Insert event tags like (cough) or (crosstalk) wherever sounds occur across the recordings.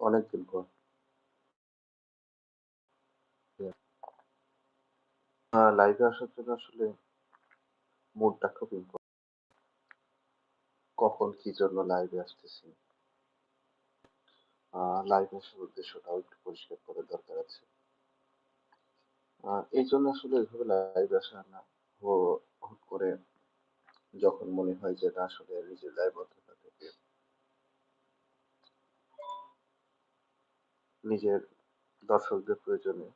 অনেকদিন পর। আ লাইভে আসার জন্য আসলে মুডটা খুব ইম্পো কখন কি জন্য লাইভে আসতেছি। লাইভে আসার উদ্দেশ্যটাও একটু পরিষ্কার করার দরকার আছে। এই জন্য আসলে এভাবে লাইভ আসা না। হুট করে যখন মনে হয় যে না আসলে নিজের দায়বদ্ধতা থেকে নিজের দর্শকদের প্রয়োজনে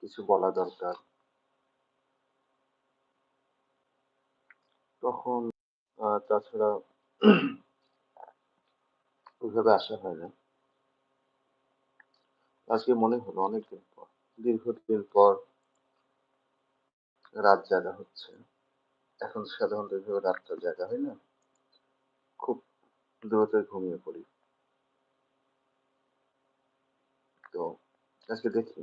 কিছু বলা দরকার। তখন তাছাড়া (clears throat) ওইভাবে আসা হয় না। আজকে মনে হলো অনেকদিন পর, দীর্ঘদিন পর রাত জাগা হচ্ছে। এখন সাধারণত এভাবে রাতটা জাগা হয় না? খুব দ্রুতই ঘুমিয়ে পড়ি। তো আজকে দেখি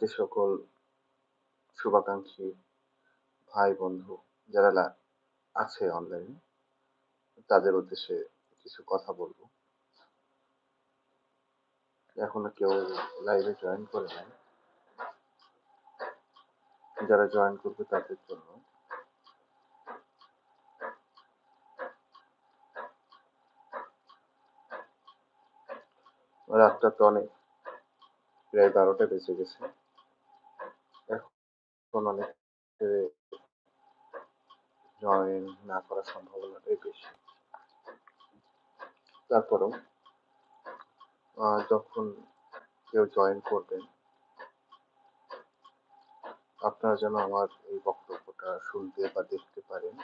যে সকল শুভাকাঙ্ক্ষী ভাই-বন্ধু যারা লা আছে অনলাইনে তাদের উদ্দেশ্যে কিছু কথা বলব এখনও কেউ লাইভে জয়েন করে নাই। যারা জয়েন করবে তাদের জন্য রাতটা তো অনেক, প্রায় ১২টা বেজে গেছে। এখন অনেক জয়েন না করার সম্ভাবনাটাই বেশি। তারপরেও যখন কেউ জয়েন করবেন, আপনারা যেন আমার এই বক্তব্যটা শুনতে বা দেখতে পারেন।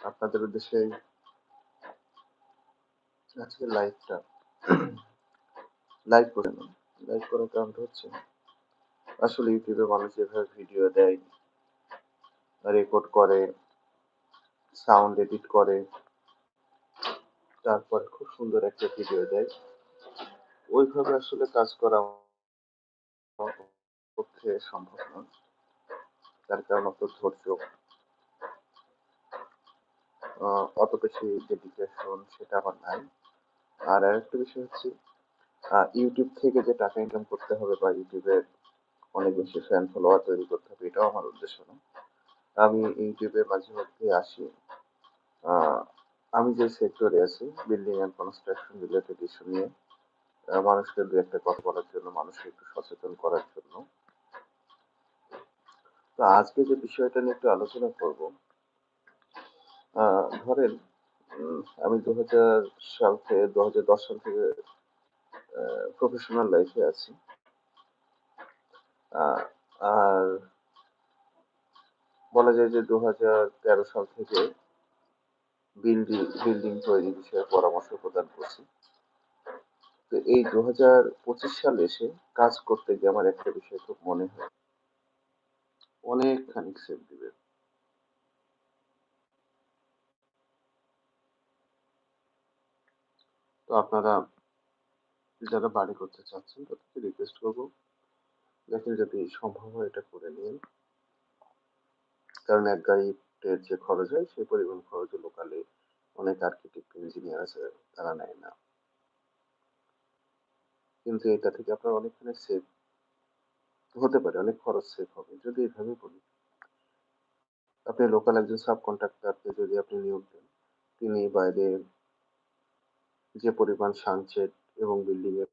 আপনাদের উদ্দেশ্যেই আজকের লাইভটা লাইভ করে না। লাইক করার কারণটা হচ্ছে আসলে ইউটিউবে মানুষ যেভাবে ভিডিও দেয়, রেকর্ড করে, সাউন্ড এডিট করে, তারপরে খুব সুন্দর একটা ভিডিও দেয়। ওইভাবে আসলে কাজ করা পক্ষে সম্ভব নয়। তার কারণ অত ধৈর্য অত বেশি ডেডিকেশন সেটা আমার নাই। আর আরেকটা বিষয় হচ্ছে ইউটিউব থেকে যে টাকা ইনকাম করতে হবে বা ইউটিউবে অনেক বেশি ফ্যান ফলোয়ার তৈরি করতে হবে এটাও আমার উদ্দেশ্য না। আমি ইউটিউবে মাঝে মধ্যে আসি। আমি যে সেক্টরে আছি building and construction related issue নিয়ে মানুষকে দু একটা কথা বলার জন্য, মানুষকে একটু সচেতন করার জন্য। তো আজকে যে বিষয়টা নিয়ে একটু আলোচনা করব। ধরেন আমি ২০০০ সাল থেকে ২০১০ সাল থেকে প্রফেশনাল লাইফে আছি। আর বলা যায় যে ২০১৩ সাল থেকে বিল্ডি বিল্ডিং তৈরি বিষয়ে পরামর্শ প্রদান করছি। তো এই ২০২৫ সালে এসে কাজ করতে গিয়ে আমার একটা বিষয় খুব মনে হয়। অনেকখানি সেফ দিবে। তো আপনারা যারা বাড়ি করতে চাচ্ছেন তাদেরকে রিকোয়েস্ট করব দেখেন যদি সম্ভব হয় এটা করে নিন। কারণ এক গাড়ি ইটের যে খরচ হয় সেই পরিমাণ খরচ লোকালে অনেক আর্কিটেক্ট, ইঞ্জিনিয়ার আছে তারা নেয় না। কিন্তু এটা থেকে আপনার অনেকখানি সেভ হতে পারে, অনেক খরচ সেভ হবে। যদি এভাবে বলি আপনি লোকাল একজন সাব কন্ট্রাক্টরকে যদি আপনি নিয়োগ দেন, তিনি বাইরে যে পরিমাণ সানসেট এবং বিল্ডিং এর